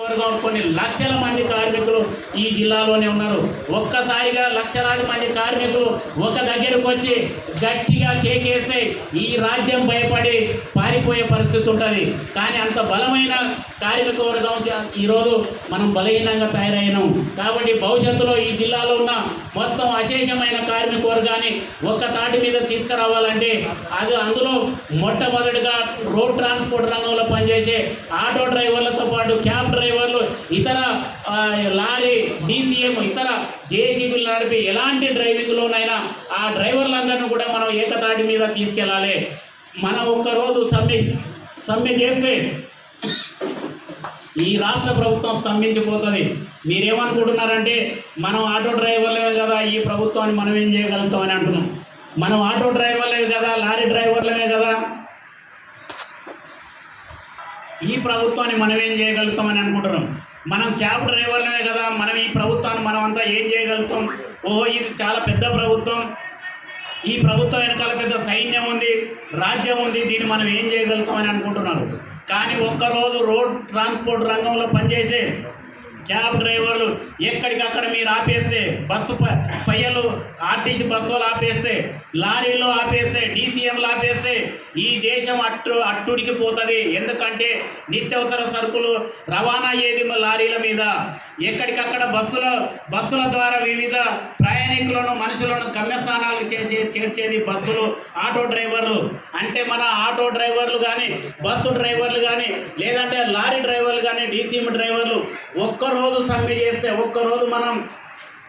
వర్గం కొన్ని లక్షల మంది కార్మికులు ఈ జిల్లాలోనే ఉన్నారు. ఒక్కసారిగా లక్షలాది మంది కార్మికులు ఒక దగ్గరకు వచ్చి గట్టిగా కేకేస్తే ఈ రాజ్యం భయపడి పారిపోయే పరిస్థితి ఉంటుంది. కానీ అంత బలమైన కార్మిక వర్గం ఈరోజు మనం బలహీనంగా తయారైనాం. కాబట్టి భవిష్యత్తులో ఈ జిల్లాలో ఉన్న మొత్తం అశేషమైన కార్మిక వర్గాన్ని ఒక్క తాటి మీద తీసుకురావాలంటే అది అందులో మొట్టమొదటిగా రోడ్ ట్రాన్స్పోర్ట్ రంగంలో పనిచేసే ఆటో డ్రైవర్లతో పాటు క్యాబ్ డ్రైవర్లు ఇతర లారీ డీసీఎం ఇతర జేసీబీలు నడిపి ఎలాంటి డ్రైవింగ్లోనైనా ఆ డ్రైవర్లందరినీ కూడా మనం ఏకతాటి మీద తీసుకెళ్ళాలి. మనం ఒక్కరోజు సమ్మె సమ్మె చేస్తే ఈ రాష్ట్ర ప్రభుత్వం స్తంభించిపోతుంది. మీరేమనుకుంటున్నారంటే మనం ఆటో డ్రైవర్లమే కదా ఈ ప్రభుత్వాన్ని మనం ఏం చేయగలుగుతాం అని అంటున్నాం. మనం ఆటో డ్రైవర్లే కదా లారీ డ్రైవర్లమే కదా ఈ ప్రభుత్వాన్ని మనం ఏం చేయగలుగుతామని అనుకుంటున్నాం. మనం క్యాబ్ డ్రైవర్లమే కదా మనం ఈ ప్రభుత్వాన్ని మనం అంతా ఏం చేయగలుగుతాం? ఓహో ఇది చాలా పెద్ద ప్రభుత్వం. ఈ ప్రభుత్వం వెనకాల పెద్ద సైన్యం ఉంది రాజ్యం ఉంది దీన్ని మనం ఏం చేయగలుగుతామని అనుకుంటున్నారు. కానీ ఒక్కరోజు రోడ్ ట్రాన్స్పోర్ట్ రంగంలో పనిచేసే క్యాబ్ డ్రైవర్లు ఎక్కడికక్కడ మీరు ఆపేస్తే బస్సు పయ్యలు ఆర్టీసీ బస్సులు ఆపేస్తే లారీలు ఆపేస్తే డీసీఎంలు ఆపేస్తే ఈ దేశం అట్టు అట్టుడికి పోతుంది. ఎందుకంటే నిత్యవసర సరుకులు రవాణా అయ్యేది మా లారీల మీద? ఎక్కడికక్కడ బస్సుల బస్సుల ద్వారా వివిధ ప్రయాణికులను మనుషులను గమ్యస్థానాలకు చేర్చే చేర్చేది బస్సులు ఆటో డ్రైవర్లు. అంటే మన ఆటో డ్రైవర్లు కానీ బస్సు డ్రైవర్లు కానీ లేదంటే లారీ డ్రైవర్లు కానీ డీసీఎం డ్రైవర్లు ఒక్కరోజు సమ్మె చేస్తే ఒక్కరోజు మనం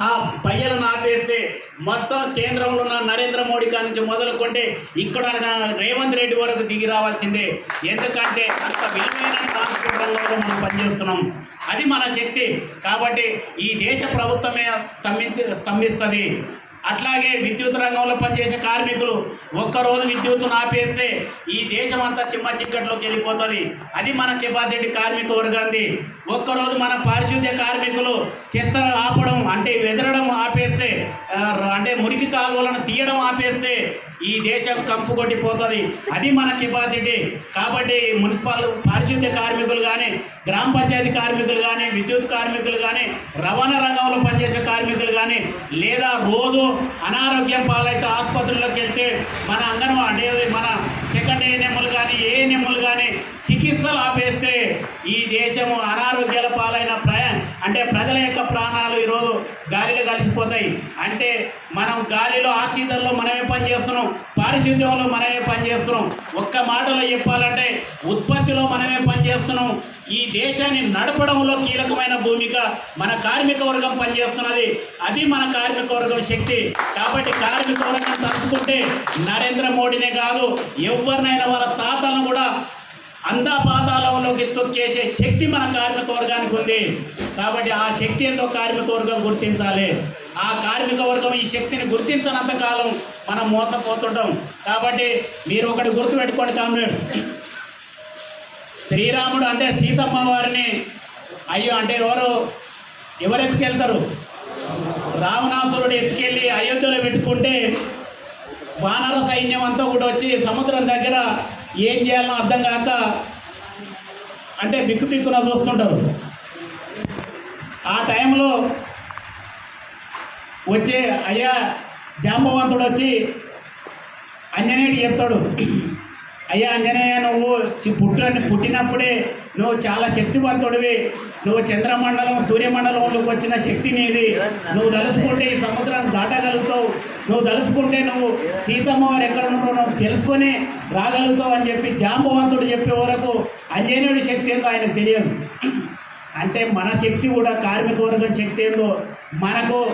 ఆ పయ్యలను ఆపేస్తే మొత్తం కేంద్రంలో ఉన్న నరేంద్ర మోడీ కాడి నుంచి మొదలుకుంటే ఇక్కడ రేవంత్ రెడ్డి వరకు దిగి రావాల్సిందే. ఎందుకంటే అంత విలువైన ట్రాన్స్పోర్ట్ రంగంలో మనం పనిచేస్తున్నాం. అది మన శక్తి. కాబట్టి ఈ దేశ ప్రభుత్వమే స్తంభించి స్తంభిస్తుంది. అట్లాగే విద్యుత్ రంగంలో పనిచేసే కార్మికులు ఒక్కరోజు విద్యుత్తును ఆపేస్తే ఈ దేశం అంతా చిమ్మ చిక్కట్లోకి వెళ్ళిపోతుంది. అది మన కెపాసిటీ కార్మిక వర్గాన్ని ఒక్కరోజు మన పారిశుద్ధ్య కార్మికులు చెత్త ఆపడం అంటే వెదరడం ఆపే అంటే మురికి కాలువలను తీయడం ఆపేస్తే ఈ దేశం కంపు కొట్టిపోతుంది. అది మన కెపాసిటీ కాబట్టి మున్సిపల్ పారిశుద్ధ్య కార్మికులు కానీ గ్రామ పంచాయతీ కార్మికులు కానీ విద్యుత్ కార్మికులు కానీ రవాణా రంగంలో పనిచేసే కార్మికులు కానీ లేదా రోజు అనారోగ్యం పాలైతే ఆసుపత్రుల్లోకి వెళ్తే మన అంగన్వాడీ మన సెకండ్ ఏఎన్ఎంలు కానీ ఏఎన్ఎంలు కానీ చికిత్సలు ఆపేస్తే ఈ దేశము అనారోగ్యాల అంటే ప్రజల యొక్క ప్రాణాలు ఈరోజు గాలిలో కలిసిపోతాయి. అంటే మనం గాలిలో ఆక్సిజన్లో మనమే పనిచేస్తున్నాం. పారిశుద్ధ్యంలో మనమే పనిచేస్తున్నాం. ఒక్క మాటలో చెప్పాలంటే ఉత్పత్తిలో మనమే పనిచేస్తున్నాం. ఈ దేశాన్ని నడపడంలో కీలకమైన భూమిక మన కార్మిక వర్గం పనిచేస్తున్నది. అది మన కార్మిక వర్గం శక్తి. కాబట్టి కార్మిక వర్గం తలుచుకుంటే నరేంద్ర మోడీనే కాదు ఎవరినైనా వాళ్ళ తాతలను కూడా అందాపాదాలలోకి తొక్కేసే శక్తి మన కార్మిక వర్గానికి ఉంది కాబట్టి ఆ శక్తి ఎంతో కార్మిక వర్గం గుర్తించాలి. ఆ కార్మిక వర్గం ఈ శక్తిని గుర్తించనంత కాలం మనం మోసపోతుంటాం. కాబట్టి మీరు ఒకటి గుర్తుపెట్టుకోండి కామ్రేడ్. శ్రీరాముడు అంటే సీతమ్మ వారిని అయ్యో అంటే ఎవరు? ఎవరు ఎత్తుకెళ్తారు రావణాసురుడు ఎత్తుకెళ్ళి అయోధ్యలో పెట్టుకుంటే వానర సైన్యం అంతా కూడా వచ్చి సముద్రం దగ్గర ఏం చేయాలో అర్థం కాక అంటే బిక్కు బిక్కున చూస్తుంటారు. ఆ టైంలో వచ్చే అయ్యా జాంబవంతుడు వచ్చి అంజనేయుడు చెప్తాడు. అయ్యా అంజనేయ నువ్వు చి- పుట్ట పుట్టినప్పుడే నువ్వు చాలా శక్తివంతుడివి. నువ్వు చంద్రమండలం సూర్యమండలంలోకి వచ్చిన శక్తి నీది. నువ్వు తలుసుకుంటే ఈ సముద్రం దాటగలుగుతావు. నువ్వు తలుసుకుంటే నువ్వు సీతమ్మ వారు ఎక్కడ ఉన్నారో నువ్వు తెలుసుకొని రాగలుగుతావు అని చెప్పి జాంబవంతుడు చెప్పే వరకు అంజనేయుడి శక్తి ఏందో ఆయనకు తెలియదు. అంటే మన శక్తి కూడా కార్మిక వర్గం శక్తి ఏందో మనకు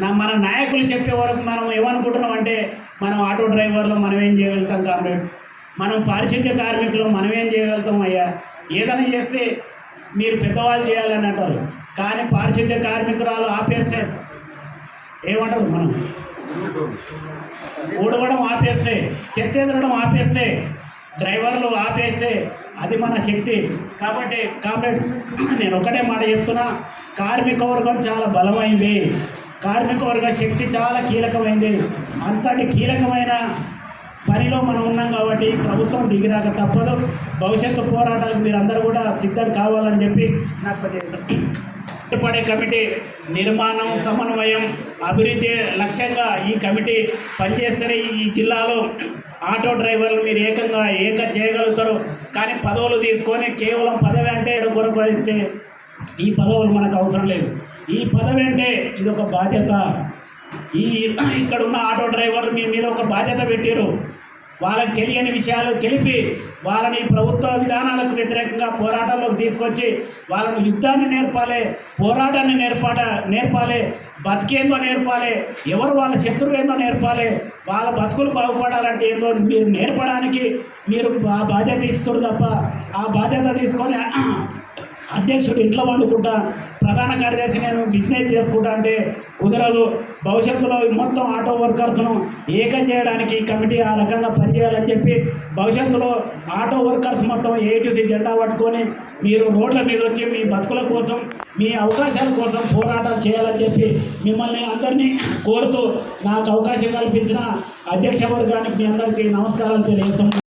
నా- మన నాయకులు చెప్పే వరకు మనం ఏమనుకుంటున్నాం అంటే మనం ఆటో డ్రైవర్లు మనం ఏం చేయగలుగుతాం కామ్రేడ్? మనం పారిశుద్ధ్య కార్మికులు మనం ఏం చేయగలుగుతాం అయ్యా? ఏదైనా చేస్తే మీరు పెద్దవాళ్ళు చేయాలని అంటారు. కానీ పారిశుద్ధ్య కార్మికురాలు ఆపేస్తే ఏమంటారు మనం? ఊడవడం ఆపేస్తే చెత్త ఎదరడం ఆపేస్తే డ్రైవర్లు ఆపేస్తే అది మన శక్తి. కాబట్టి కాబట్టి నేను ఒకటే మాట చెప్తున్నా. కార్మిక వర్గం చాలా బలమైంది. కార్మిక వర్గ శక్తి చాలా కీలకమైంది. అంతటి కీలకమైన పనిలో మనం ఉన్నాం కాబట్టి ప్రభుత్వం దిగిరాక తప్పదు. భవిష్యత్తు పోరాటాలకు మీరందరూ కూడా సిద్ధం కావాలని చెప్పి నాకు కొద్దిగా ఏర్పడే కమిటీ నిర్మాణం సమన్వయం అభివృద్ధి లక్ష్యంగా ఈ కమిటీ పనిచేస్తేనే ఈ జిల్లాలో ఆటో డ్రైవర్లు మీరు ఏకంగా ఏక చేయగలుగుతారు. కానీ పదవులు తీసుకొని కేవలం పదవి అంటే కొరకు అయితే ఈ పదవులు మనకు అవసరం లేదు. ఈ పదవి అంటే ఇది ఒక బాధ్యత. ఈ ఇక్కడ ఉన్న ఆటో డ్రైవర్లు మీ మీద ఒక బాధ్యత పెట్టారు వాళ్ళకి తెలియని విషయాలు తెలిపి వాళ్ళని ప్రభుత్వ విధానాలకు వ్యతిరేకంగా పోరాటంలోకి తీసుకొచ్చి వాళ్ళను యుద్ధాన్ని నేర్పాలి పోరాటాన్ని నేర్పాట నేర్పాలి బతికేందో నేర్పాలి ఎవరు వాళ్ళ శత్రువు ఏందో నేర్పాలి వాళ్ళ బతుకులు బాగుపడాలంటే ఏందో మీరు నేర్పడానికి మీరు ఆ బాధ్యత ఇస్తారు తప్ప ఆ బాధ్యత తీసుకొని అధ్యక్షుడు ఇంట్లో వండుకుంటా ప్రధాన కార్యదర్శి నేను బిజినెస్ చేసుకుంటా అంటే కుదరదు. భవిష్యత్తులో మొత్తం ఆటో వర్కర్స్ను ఏకం చేయడానికి కమిటీ ఆ రకంగా పనిచేయాలని చెప్పి భవిష్యత్తులో ఆటో వర్కర్స్ మొత్తం ఏటీసీ జెండా పట్టుకొని మీరు రోడ్ల మీద వచ్చి మీ బతుకుల కోసం మీ అవకాశాల కోసం పోరాటాలు చేయాలని చెప్పి మిమ్మల్ని అందరినీ కోరుతూ నాకు అవకాశం కల్పించిన అధ్యక్ష వర్గానికి మీ అందరికీ నమస్కారాలు తెలియజేస్తున్నాను.